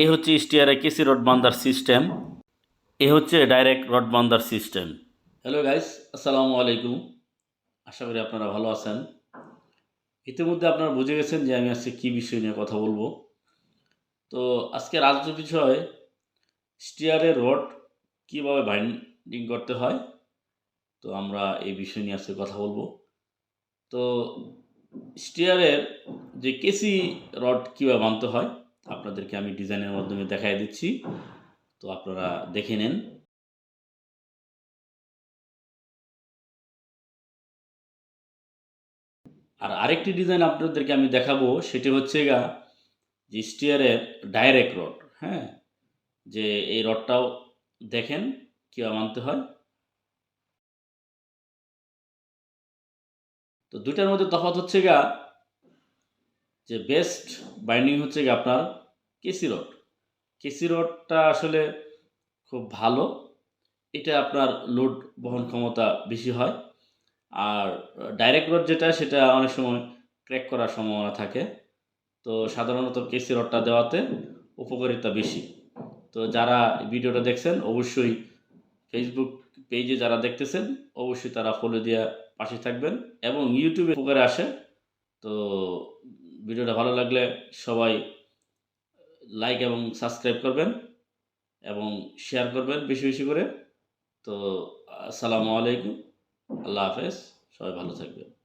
এই হচ্ছে স্টিয়ারে কেসি রড বান্দার সিস্টেম। এ হচ্ছে ডাইরেক্ট রড বান্দার সিস্টেম। হ্যালো গাইস আসসালামু আলাইকুম। আশা করি আপনারা ভালো আছেন। ইতিমধ্যে আপনারা বুঝে গেছেন যে আমি আজকে কী বিষয় নিয়ে কথা বলব। তো আজকের আলোচ্য বিষয় স্টিয়ারের রড কীভাবে বাইন্ডিং করতে হয়, তো আমরা এই বিষয় নিয়ে আজকে কথা বলব। তো স্টিয়ারের যে কেসি রড কীভাবে বানতে হয় আপনাদেরকে আমি ডিজাইনের মাধ্যমে দেখাই দিচ্ছি। তো আপনারা দেখে নেন। আর আরেকটি ডিজাইন আপনাদেরকে আমি দেখাবো, সেটি হচ্ছে গা, যে স্টিয়ারের ডাইরেক্ট রড হ্যাঁ? যে এই রডটাও দেখেন, কীভাবে মানতে হয়। তো দুইটার মধ্যে তফাৎ হচ্ছে গা যে বেস্ট বাইন্ডিং হচ্ছে গিয়ে আপনার কেসি রড কেসি রডটা আসলে খুব ভালো। এটা আপনার লোড বহন ক্ষমতা বেশি হয়। আর ডাইরেক্ট রড যেটা, সেটা অনেক সময় ক্র্যাক করার সম্ভাবনা থাকে। তো সাধারণত কেসি রডটা দেওয়াতে উপকারিতা বেশি। তো যারা ভিডিওটা দেখছেন, অবশ্যই ফেসবুক পেজে যারা দেখতেছেন, অবশ্যই তারা ফলো দিয়ে পাশে থাকবেন এবং ইউটিউবে উপকারে আসে। তো ভিডিওটা ভালো লাগলে সবাই লাইক এবং সাবস্ক্রাইব করবেন এবং শেয়ার করবেন বেশি বেশি করে। তো, আসসালামু আলাইকুম। আল্লাহ হাফেজ। সবাই ভালো থাকবেন।